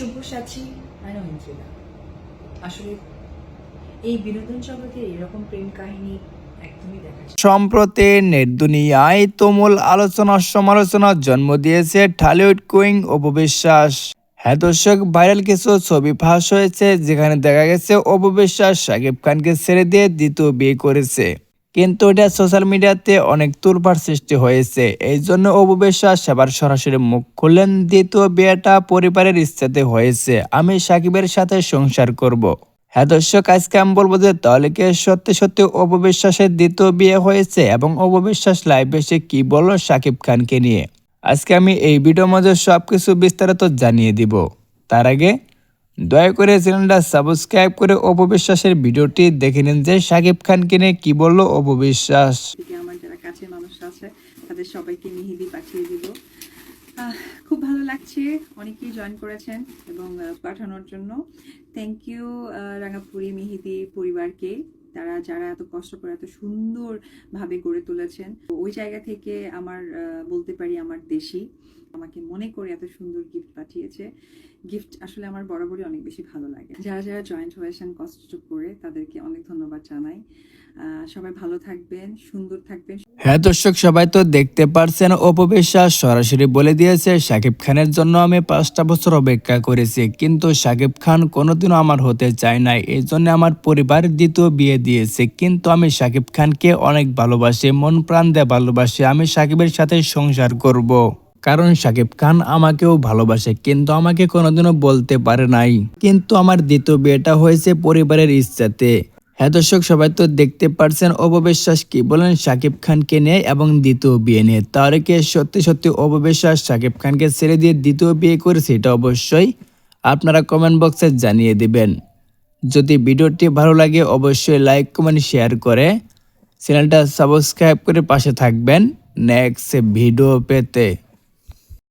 সব্যসাচী আর ইন্দ্রিলা আসলে এই বিনোদন জগতে এরকম প্রেম কাহিনী। সম্প্রতি নেট দুনিয়ায় তুমুল আলোচনা সমালোচনার জন্ম দিয়েছে ঠালিউড কুইং অপবিশ্বাস। হ্যাঁ দর্শক, ভাইরাল কিছু ছবি ফাঁস হয়েছে যেখানে দেখা গেছে অপবিশ্বাস শাকিব খানকে ছেড়ে দিয়ে দ্বিতীয় বিয়ে করেছে। কিন্তু এটা সোশ্যাল মিডিয়াতে অনেক তুলপার সৃষ্টি হয়েছে। এই জন্য অপবিশ্বাস সেবার সরাসরি মুখ খুললেন দ্বিতীয় বিয়েটা পরিবারের ইচ্ছাতে হয়েছে। আমি সাকিবের সাথে সংসার করব। হ্যাঁ দর্শক, আজকে আমি বলব যে তাহলে কি সত্যি সত্যি অপবিশ্বাসের দ্বিতীয় বিয়ে হয়েছে এবং অপবিশ্বাস লাইভ এসে কি বলল সাকিব খানকে নিয়ে? আজকে আমি এই ভিডিওর মধ্যে সবকিছু বিস্তারিত জানিয়ে দিব। তার আগে দয়া করে চ্যানেলটা সাবস্ক্রাইব করে অপবিশ্বাসের ভিডিওটি দেখে নিন যে শাকিব খানকে নিয়ে কি বলল অপবিশ্বাস। আমার যারা কাছের মানুষ আছে, তাদের সবাইকে মেহেদি পাঠিয়ে দিব খুব ভালো লাগছে, অনেকেই জয়েন করেছেন এবং পাঠানোর জন্য। থ্যাংক ইউ রাঙাপুরি মেহেদি পরিবারকে। তারা, যারা এত কষ্ট করে এত সুন্দরভাবে গড়ে তুলেছেন। ওই জায়গা থেকে আমার বলতে পারি আমার দেশি। আমাকে মনে করে এত সুন্দর গিফট পাঠিয়েছে। গিফট আসলে আমার বরাবরই অনেক বেশি ভালো লাগে। যারা যারা জয়েন্ট হয়েছেন কষ্ট করে তাদেরকে অনেক ধন্যবাদ জানাই। সবাই ভালো থাকবেন, সুন্দর থাকবেন। হ্যাঁ দর্শক, সবাই তো দেখতে পারছেন অপবিশ্বাস সরাসরি বলে দিয়েছে, শাকিব খানের জন্য আমি পাঁচটা বছর অপেক্ষা করেছি, কিন্তু শাকিব খান কোনোদিনও আমার হতে চায় নাই। এই জন্য আমার পরিবার দ্বিতীয় বিয়ে দিয়েছে, কিন্তু আমি শাকিব খানকে অনেক ভালোবাসি, মন প্রাণ দিয়ে ভালোবাসি, আমি শাকিবের সাথে সংসার করব। কারণ শাকিব খান আমাকেও ভালোবাসে, কিন্তু আমাকে কোনোদিনও বলতে পারে নাই। কিন্তু আমার দ্বিতীয় বিয়েটা হয়েছে পরিবারের ইচ্ছাতে। হ্যাঁ দর্শক, সবাই তো দেখতে পারছেন অপবিশ্বাস কি বলেন শাকিব খানকে নিয়ে এবং দ্বিতীয় বিয়ে নিয়ে। তাহলে সত্যি সত্যি অপবিশ্বাস শাকিব খানকে ছেড়ে দিয়ে দ্বিতীয় বিয়ে করেছে এটা অবশ্যই আপনারা কমেন্ট বক্সে জানিয়ে দিবেন। যদি ভিডিওটি ভালো লাগে অবশ্যই লাইক কমেন্ট শেয়ার করে চ্যানেলটা সাবস্ক্রাইব করে পাশে থাকবেন। নেক্সট ভিডিও পেতে।